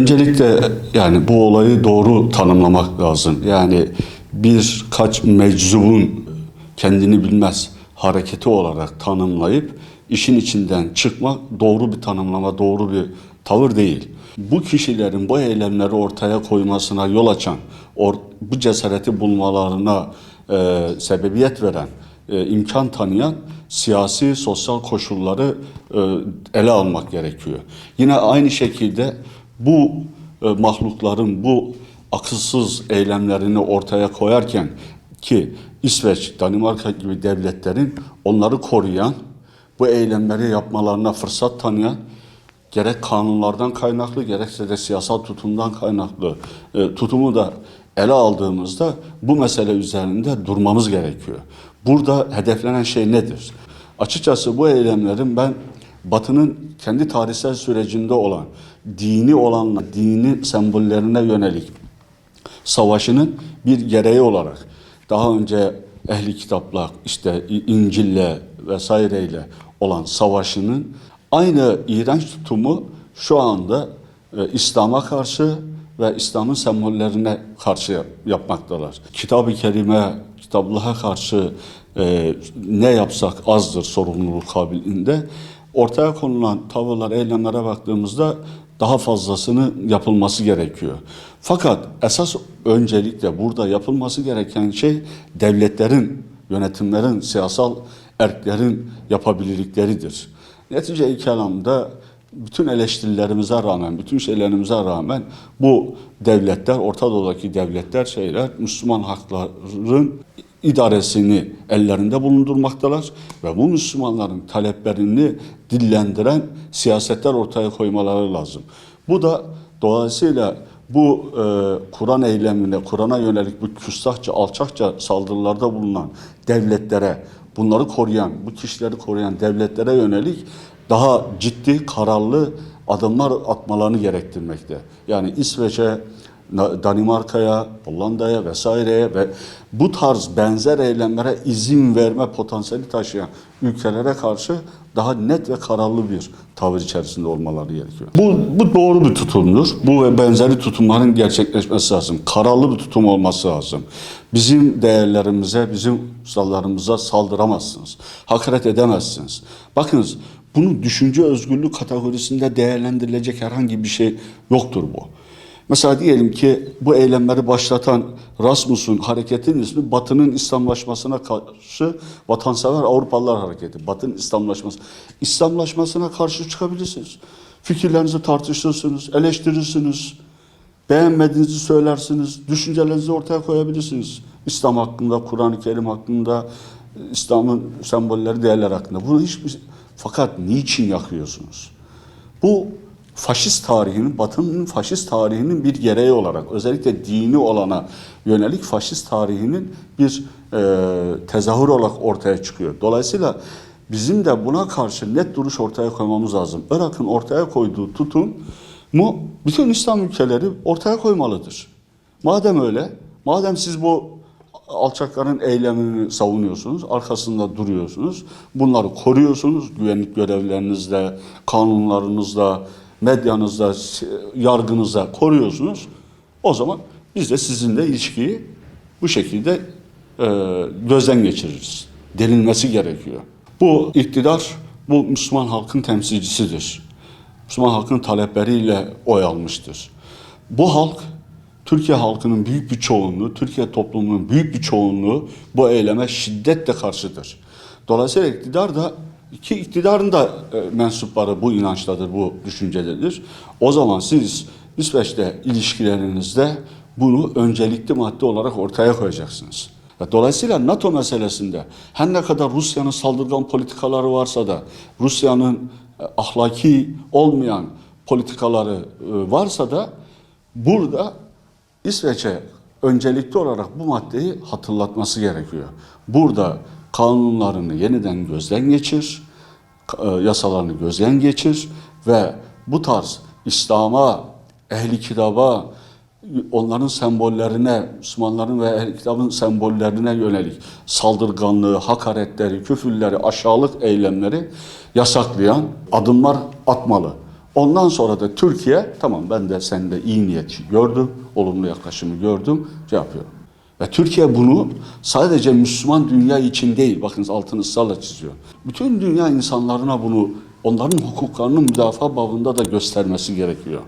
Öncelikle yani bu olayı doğru tanımlamak lazım. Yani birkaç meczubun kendini bilmez hareketi olarak tanımlayıp işin içinden çıkmak doğru bir tanımlama, doğru bir tavır değil. Bu kişilerin bu eylemleri ortaya koymasına yol açan, or- bu cesareti bulmalarına e, sebebiyet veren, e, imkan tanıyan siyasi, sosyal koşulları e, ele almak gerekiyor. Yine aynı şekilde bu e, mahlukların bu akılsız eylemlerini ortaya koyarken ki İsveç, Danimarka gibi devletlerin onları koruyan, bu eylemleri yapmalarına fırsat tanıyan gerek kanunlardan kaynaklı gerekse de siyasal tutumdan kaynaklı e, tutumu da ele aldığımızda bu mesele üzerinde durmamız gerekiyor. Burada hedeflenen şey nedir? Açıkçası bu eylemlerin ben Batı'nın kendi tarihsel sürecinde olan dini olan dini sembollerine yönelik savaşının bir gereği olarak daha önce ehli kitapla işte İncil'le vesaireyle olan savaşının aynı iğrenç tutumu şu anda e, İslam'a karşı ve İslam'ın sembollerine karşı yapmaktalar. Kitab-ı Kerime, kitaplığa karşı e, ne yapsak azdır sorumluluk kabiliğinde. Ortaya konulan tavırlar, eylemlere baktığımızda daha fazlasını yapılması gerekiyor. Fakat esas öncelikle burada yapılması gereken şey devletlerin, yönetimlerin, siyasal erklerin yapabilirlikleridir. Netice-i kelamda bütün eleştirilerimize rağmen, bütün şeylerimize rağmen bu devletler, Orta Doğu'daki devletler şeyler Müslüman hakların idaresini ellerinde bulundurmaktalar ve bu Müslümanların taleplerini dillendiren siyasetler ortaya koymaları lazım. Bu da dolayısıyla bu e, Kur'an eylemine, Kur'an'a yönelik bu küstahça, alçakça saldırılarda bulunan devletlere, bunları koruyan, bu kişileri koruyan devletlere yönelik daha ciddi, kararlı adımlar atmalarını gerektirmekte. Yani İsveç'e, Danimarka'ya, Hollanda'ya vesaireye ve bu tarz benzer eylemlere izin verme potansiyeli taşıyan ülkelere karşı daha net ve kararlı bir tavır içerisinde olmaları gerekiyor. Bu, bu doğru bir tutumdur. Bu ve benzeri tutumların gerçekleşmesi lazım. Kararlı bir tutum olması lazım. Bizim değerlerimize, bizim ustalarımıza saldıramazsınız. Hakaret edemezsiniz. Bakınız bunu düşünce özgürlüğü kategorisinde değerlendirilecek herhangi bir şey yoktur bu. Mesela diyelim ki bu eylemleri başlatan Rasmus'un hareketin ismi Batı'nın İslamlaşmasına karşı Vatansever Avrupalılar Hareketi. Batı'nın İslamlaşması. İslamlaşmasına karşı çıkabilirsiniz. Fikirlerinizi tartışırsınız, eleştirirsiniz. Beğenmediğinizi söylersiniz, düşüncelerinizi ortaya koyabilirsiniz. İslam hakkında, Kur'an-ı Kerim hakkında, İslam'ın sembolleri, değerler hakkında. Bunu hiçbir... Fakat niçin yakıyorsunuz? Bu faşist tarihinin, Batı'nın faşist tarihinin bir gereği olarak, özellikle dini olana yönelik faşist tarihinin bir e, tezahür olarak ortaya çıkıyor. Dolayısıyla bizim de buna karşı net duruş ortaya koymamız lazım. Irak'ın ortaya koyduğu tutum mu bütün İslam ülkeleri ortaya koymalıdır. Madem öyle, madem siz bu alçakların eylemini savunuyorsunuz, arkasında duruyorsunuz, bunları koruyorsunuz güvenlik görevlerinizle, kanunlarınızla, medyanızda, yargınızda koruyorsunuz. O zaman biz de sizinle ilişkiyi bu şekilde e, gözden geçiririz. Denilmesi gerekiyor. Bu iktidar, bu Müslüman halkın temsilcisidir. Müslüman halkın talepleriyle oy almıştır. Bu halk, Türkiye halkının büyük bir çoğunluğu, Türkiye toplumunun büyük bir çoğunluğu bu eyleme şiddetle karşıdır. Dolayısıyla iktidar da ki iktidarın da e, mensupları bu inançtadır, bu düşüncededir. O zaman siz İsveç'te ilişkilerinizde bunu öncelikli madde olarak ortaya koyacaksınız. Dolayısıyla NATO meselesinde her ne kadar Rusya'nın saldırgan politikaları varsa da Rusya'nın e, ahlaki olmayan politikaları e, varsa da burada İsveç'e öncelikli olarak bu maddeyi hatırlatması gerekiyor. Burada kanunlarını yeniden gözden geçir, e, yasalarını gözden geçir ve bu tarz İslam'a, ehli kitaba, onların sembollerine, Müslümanların ve ehli kitabın sembollerine yönelik saldırganlığı, hakaretleri, küfürleri, aşağılık eylemleri yasaklayan adımlar atmalı. Ondan sonra da Türkiye tamam ben de sende iyi niyeti gördüm, olumlu yaklaşımı gördüm, şey yapıyorum. Ve Türkiye bunu sadece Müslüman dünya için değil, bakınız altını ısrarla çiziyor. Bütün dünya insanlarına bunu, onların hukuklarının müdafaa babında da göstermesi gerekiyor.